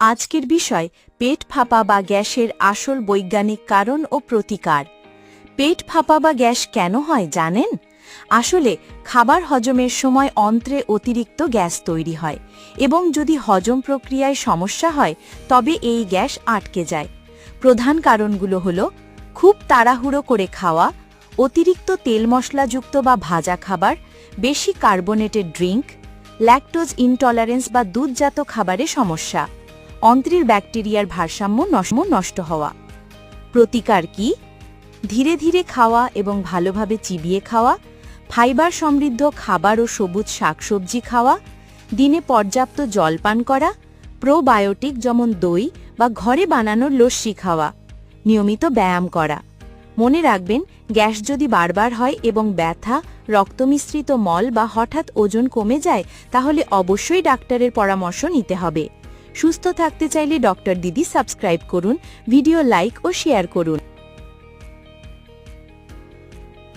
আজকের বিষয়, পেট ফাঁপা বা গ্যাসের আসল বৈজ্ঞানিক কারণ ও প্রতিকার। পেট ফাঁপা বা গ্যাস কেন হয় জানেন? আসলে, খাবার হজমের সময় অন্ত্রে অতিরিক্ত গ্যাস তৈরি হয় এবং যদি হজম প্রক্রিয়ায় সমস্যা হয়, তবে এই গ্যাস আটকে যায়। প্রধান কারণগুলো হল, খুব তাড়াহুড়ো করে খাওয়া, অতিরিক্ত তেল মশলাযুক্ত বা ভাজা খাবার, বেশি কার্বোনেটেড ড্রিঙ্ক, ল্যাকটোজ ইনটলারেন্স বা দুধজাত খাবারে সমস্যা। অন্ত্রের ব্যাকটেরিয়ার ভারসাম্য নষ্ট নষ্ট হওয়া। প্রতিকার কি? ধীরে ধীরে খাওয়া এবং ভালোভাবে চিবিয়ে খাওয়া, ফাইবার সমৃদ্ধ খাবার ও সবুজ শাকসবজি খাওয়া, দিনে পর্যাপ্ত জল পান করা, প্রোবায়োটিক যেমন দই বা ঘরে বানানোর লস্যি খাওয়া, নিয়মিত ব্যায়াম করা। মনে রাখবেন, গ্যাস যদি বারবার হয় এবং ব্যথা রক্তমিশ্রিত মল বা হঠাৎ ওজন কমে যায়, তাহলে অবশ্যই ডাক্তারের পরামর্শ নিতে হবে। সুস্থ থাকতে চাইলে ডক্টর দিদি সাবস্ক্রাইব করুন ভিডিও লাইক ও শেয়ার করুন।